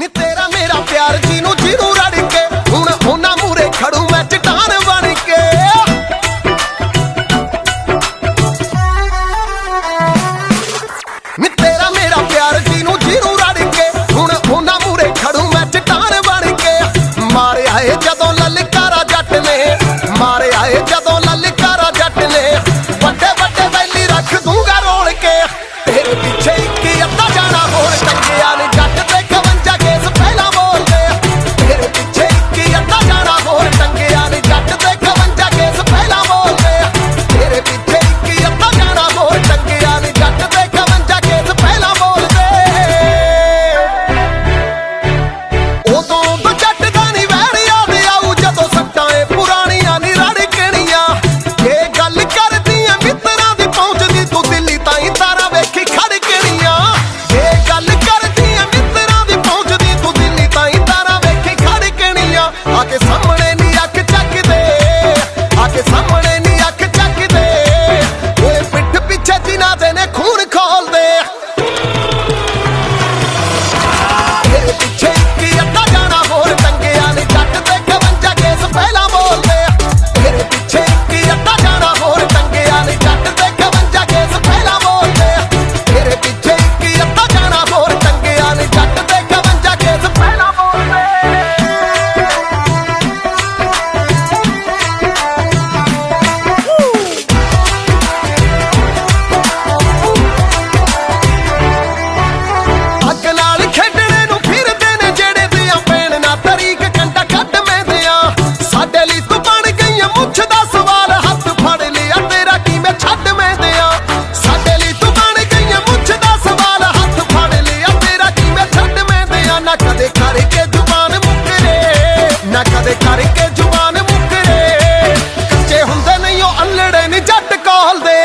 ਨੀ ਤੇਰਾ ਮੇਰਾ ਪਿਆਰ ਜੀ ਨੂੰ ਜਿਹਨੂੰ ਰੜ ਕੇ ਹੁਣ ਉਹਨਾਂ ਮੂਰੇ ਖੜੂ Adene ਅੱਲੜੇ ਨਹੀਂ ਜੱਟ ਕੋਲਦੇ